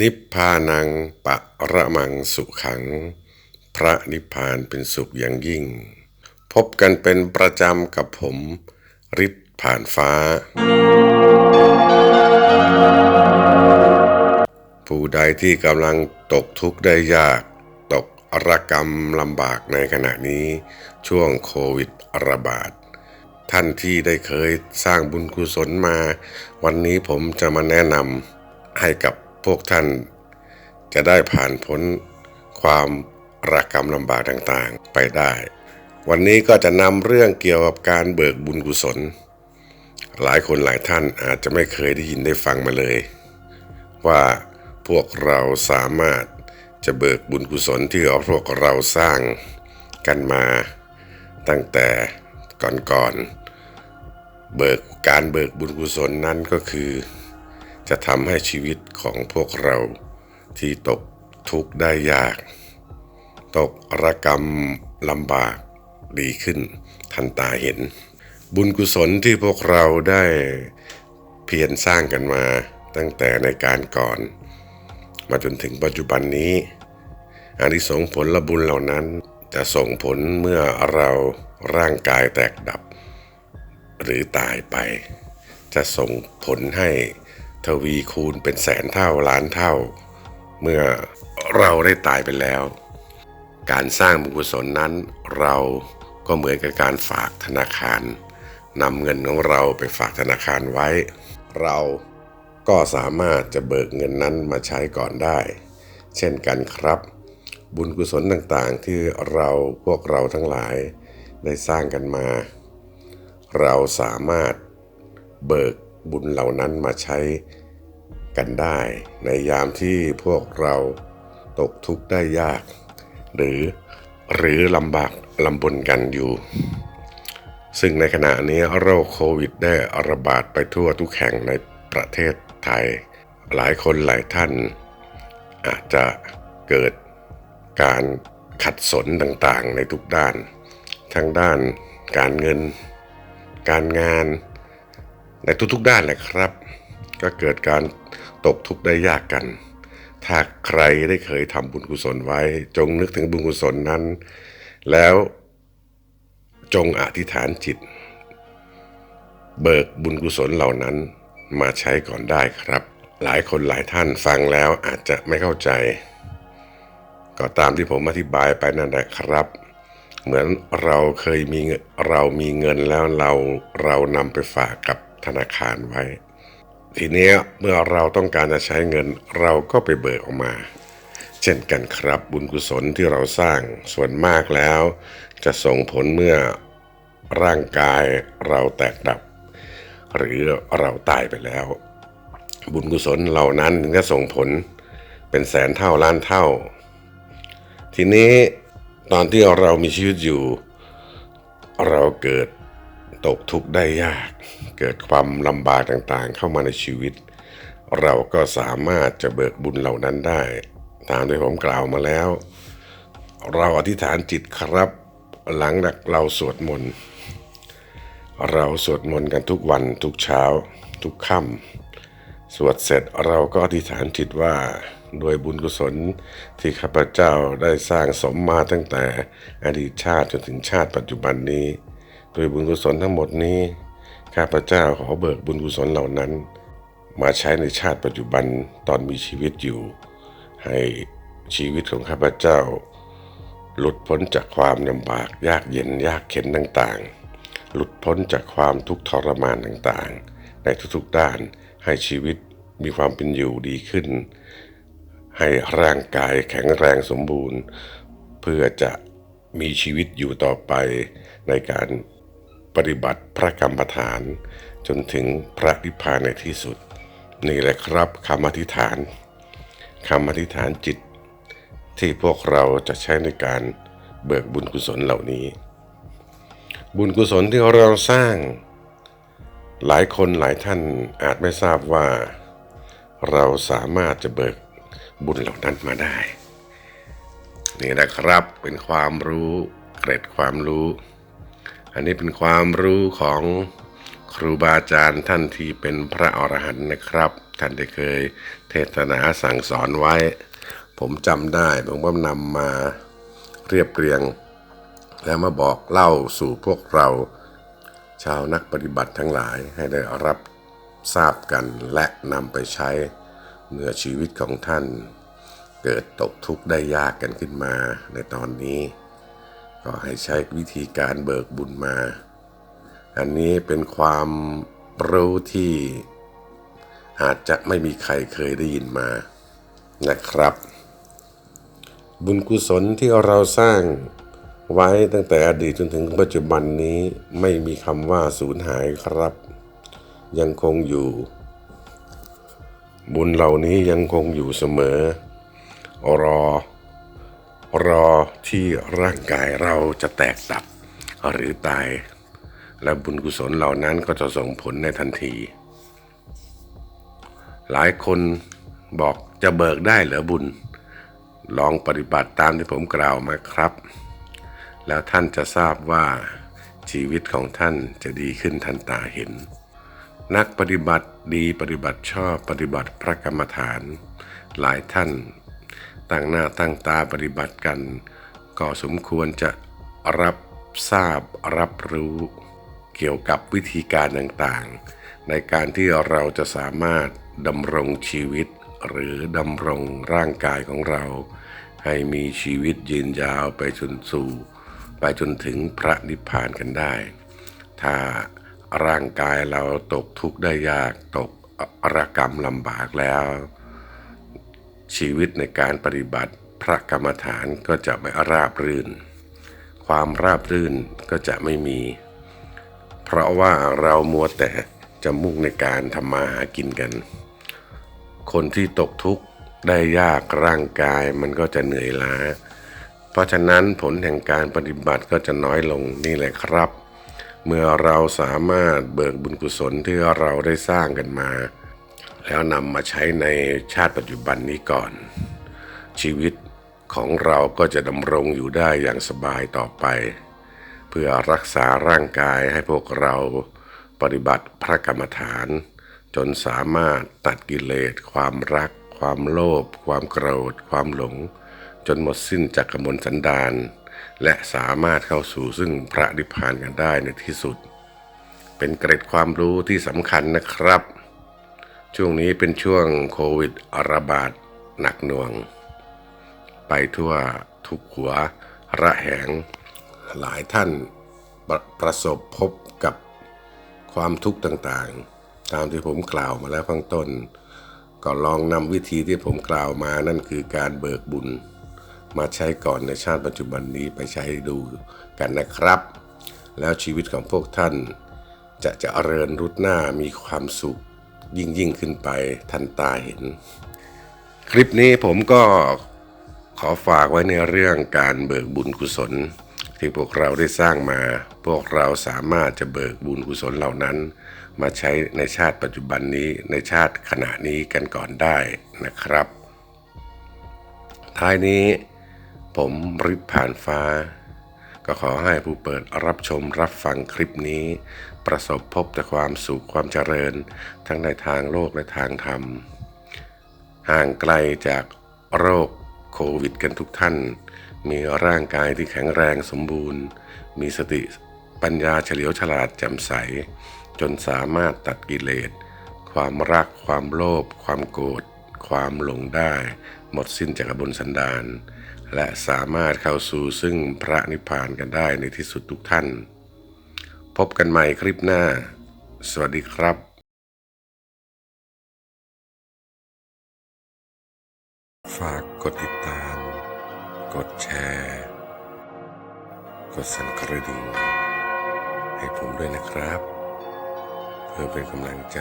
นิพพานังปะระมังสุขัง พระนิพพานเป็นสุขอย่างยิ่ง พบกันเป็นประจำกับผมริบผ่านฟ้า ผู้ใดที่กำลังตกทุกข์ได้ยาก ตกระกรรมลำบากในขณะนี้ ช่วงโควิดระบาดท่านที่ได้เคยสร้างบุญกุศลมา วันนี้ผมจะมาแนะนำให้กับ พวกท่านจะได้ผ่านพ้นความระกรรมลำบากต่างๆไปได้ วันนี้ก็จะนำเรื่องเกี่ยวกับการเบิกบุญกุศล หลายคนหลายท่านอาจจะไม่เคยได้ยินได้ฟังมาเลย ว่าพวกเราสามารถจะเบิกบุญกุศลที่พวกเราสร้างกันมาตั้งแต่ก่อนๆเบิกการเบิกบุญกุศลนั้นก็คือ จะทำให้ชีวิตของพวกเราที่ตกทุกข์ได้ยาก ตกระกรรมลำบากดีขึ้นทันตาเห็น บุญกุศลที่พวกเราได้เพียรสร้างกันมาตั้งแต่ในการก่อน มาจนถึงปัจจุบันนี้อานิสงส์ผลละบุญเหล่านั้นจะส่งผลเมื่อเราร่างกายแตกดับ หรือตายไป จะส่งผลให้ ทวีคูณเป็นแสนเท่าล้านเท่า เมื่อเราได้ตายไปแล้ว การสร้างบุญกุศลนั้น เราก็เหมือนกับการฝากธนาคารนำเงินของเราไปฝากธนาคารไว้ เราก็สามารถจะเบิกเงินนั้นมาใช้ก่อนได้ เช่นกันครับ บุญกุศลต่างๆ ที่เราพวกเราทั้งหลายได้สร้างกันมา เราสามารถเบิก บุญเหล่านั้นมาใช้กันได้ ในยามที่พวกเราตกทุกข์ได้ยาก หรือหรือลำบากลำบนกันอยู่ ซึ่งในขณะนี้โรคโควิดได้ระบาดไปทั่วทุกแห่งในประเทศไทย หลายคนหลายท่าน อาจจะเกิดการขัดสนต่างๆในทุกด้าน ทั้งด้านการเงิน การงาน ในทุกๆด้านแหละครับ ก็เกิดการตกทุกข์ได้ยากกัน ถ้าใครได้เคยทำบุญกุศลไว้ จงนึกถึงบุญกุศลนั้น แล้วจงอธิษฐานจิต เบิกบุญกุศลเหล่านั้นมาใช้ก่อนได้ครับ หลายคนหลายท่านฟังแล้วอาจจะไม่เข้าใจ ก็ตามที่ผมอธิบายไปนั่นแหละครับ เหมือนเราเคยมีเรามีเงินแล้วเราเรานำไปฝากกับ ธนาคารไว้ ทีนี้เมื่อเราต้องการจะใช้เงินเราก็ไปเบิกออกมา เช่นกันครับบุญกุศลที่เราสร้างส่วนมากแล้ว จะส่งผลเมื่อร่างกายเราแตกดับ หรือเราตายไปแล้ว บุญกุศลเหล่านั้นถึงจะส่งผลเป็นแสนเท่าล้านเท่า ทีนี้ตอนที่เรามีชีวิตอยู่ เราเกิดตกทุกข์ได้ยาก เกิดความลำบากต่างๆ เข้ามาในชีวิต เราก็สามารถจะเบิกบุญเหล่านั้นได้ ตามที่ผมกล่าวมาแล้ว เราอธิษฐานจิตครับ หลังจากเราสวดมนต์เราสวดมนต์กันทุกวันทุกเช้า ทุกค่ำสวดเสร็จเราก็อธิษฐานจิตว่าโดยบุญกุศลที่ข้าพเจ้าได้สร้างสมมาตั้งแต่อดีตชาติจนถึงชาติปัจจุบันนี้ โดยบุญกุศลทั้งหมดนี้ ข้าพเจ้าขอเบิกบุญกุศลเหล่านั้น มาใช้ในชาติปัจจุบันตอนมีชีวิตอยู่ ให้ชีวิตของข้าพเจ้า หลุดพ้นจากความลำบากยากเย็นยากเข็นต่างๆ หลุดพ้นจากความทุกข์ทรมานต่างๆ ในทุกๆด้านให้ชีวิตมีความเป็นอยู่ดีขึ้น ให้ร่างกายแข็งแรงสมบูรณ์ เพื่อจะมีชีวิตอยู่ต่อไปในการ ปฏิบัติพระกรรมฐาน จนถึงพระนิพพานในที่สุด นี่แหละครับคำอธิษฐานคำอธิษฐานจิต ที่พวกเราจะใช้ในการเบิกบุญกุศลเหล่านี้ บุญกุศลที่เราสร้าง หลายคนหลายท่านอาจไม่ทราบว่า เราสามารถจะเบิกบุญเหล่านั้นมาได้ นี่นะครับเป็นความรู้เกร็ดความรู้ อันนี้เป็นความรู้ของครูบาอาจารย์ท่านที่เป็นพระอรหันต์นะครับ ท่านได้เคยเทศนาสั่งสอนไว้ ผมจำได้ผมก็นำมาเรียบเรียง แล้วมาบอกเล่าสู่พวกเรา ชาวนักปฏิบัติทั้งหลายให้ได้รับทราบกันและนำไปใช้เมื่อชีวิตของท่าน เกิดตกทุกข์ได้ยากกันขึ้นมาในตอนนี้ ก็ให้ใช้วิธีการเบิกบุญมา อันนี้เป็นความรู้ที่อาจจะไม่มีใครเคยได้ยินมานะครับ บุญกุศลที่เราสร้างไว้ตั้งแต่อดีตจนถึงปัจจุบันนี้ไม่มีคำว่าสูญหายครับ ยังคงอยู่ บุญเหล่านี้ยังคงอยู่เสมอรอ รอที่ร่างกายเราจะแตกดับหรือตาย และบุญกุศลเหล่านั้นก็จะส่งผลในทันที หลายคนบอกจะเบิกได้เหรอบุญ ลองปฏิบัติตามที่ผมกล่าวมาครับ แล้วท่านจะทราบว่าชีวิตของท่านจะดีขึ้นทันตาเห็น นักปฏิบัติดีปฏิบัติชอบปฏิบัติพระกรรมฐาน หลายท่าน ตั้งหน้าตั้งตาปฏิบัติกัน ก็สมควรจะรับทราบรับรู้ เกี่ยวกับวิธีการต่างๆ ในการที่เราจะสามารถดำรงชีวิตหรือดำรงร่างกายของเรา ให้มีชีวิตยืนยาวไปจนสู่ไปจนถึงพระนิพพานกันได้ ถ้าร่างกายเราตกทุกข์ได้ยากตกอรกรรมลำบากแล้ว ชีวิตในการปฏิบัติพระกรรมฐานก็จะไม่ราบรื่น ความราบรื่นก็จะไม่มี เพราะว่าเรามัวแต่จะมุ่งในการทำมาหากินกัน คนที่ตกทุกข์ได้ยากร่างกายมันก็จะเหนื่อยล้า เพราะฉะนั้นผลแห่งการปฏิบัติก็จะน้อยลงนี่แหละครับ เมื่อเราสามารถเบิกบุญกุศลที่เราได้สร้างกันมา แล้วนำมาใช้ในชาติปัจจุบันนี้ก่อน ชีวิตของเราก็จะดำรงอยู่ได้อย่างสบายต่อไป เพื่อรักษาร่างกายให้พวกเราปฏิบัติพระกรรมฐาน จนสามารถตัดกิเลส ความรัก ความโลภความโกรธ ความหลง จนหมดสิ้นจากกมลสันดานและสามารถเข้าสู่ซึ่งพระนิพพานกันได้ในที่สุด เป็นเกร็ดความรู้ที่สำคัญนะครับ ช่วงนี้เป็นช่วงโควิดระบาดหนักหน่วง ไปทั่วทุกหัวระแหง หลายท่านประประสบพบกับความทุกข์ต่างๆ ตามที่ผมกล่าวมาแล้วข้างต้น ก็ลองนำวิธีที่ผมกล่าวมานั่นคือการเบิกบุญ มาใช้ก่อนในชาติปัจจุบันนี้ไปใช้ดูกันนะครับ แล้วชีวิตของพวกท่าน จะจะเจริญรุดหน้ามีความสุข ยิ่งยิ่งขึ้นไปทันตาเห็น คลิปนี้ผมก็ขอฝากไว้ในเรื่องการเบิกบุญกุศล ที่พวกเราได้สร้างมา พวกเราสามารถจะเบิกบุญกุศลเหล่านั้น มาใช้ในชาติปัจจุบันนี้ในชาติขณะนี้กันก่อนได้นะครับ ท้ายนี้ผมริบผ่านฟ้า ก็ขอให้ผู้เปิดรับชมรับฟังคลิปนี้ ประสบพบแต่ความสุขความเจริญ ทั้งในทางโลกและทางธรรม ห่างไกลจากโรคโควิดกันทุกท่าน มีร่างกายที่แข็งแรงสมบูรณ์ มีสติปัญญาเฉลียวฉลาดแจ่มใส จนสามารถตัดกิเลส ความรัก ความโลภความโกรธความหลงได้ หมดสิ้นจากกบนสันดาน และสามารถเข้าสู่ซึ่งพระนิพพานกันได้ในที่สุดทุกท่าน พบกันใหม่คลิปหน้า สวัสดีครับฝากกดติดตาม กดแชร์ กดสั่นกระดิ่ง ให้ผมด้วยนะครับ เพื่อเป็นกำลังใจ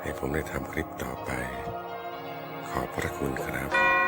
ให้ผมได้ทำคลิปต่อไป ขอบพระคุณครับ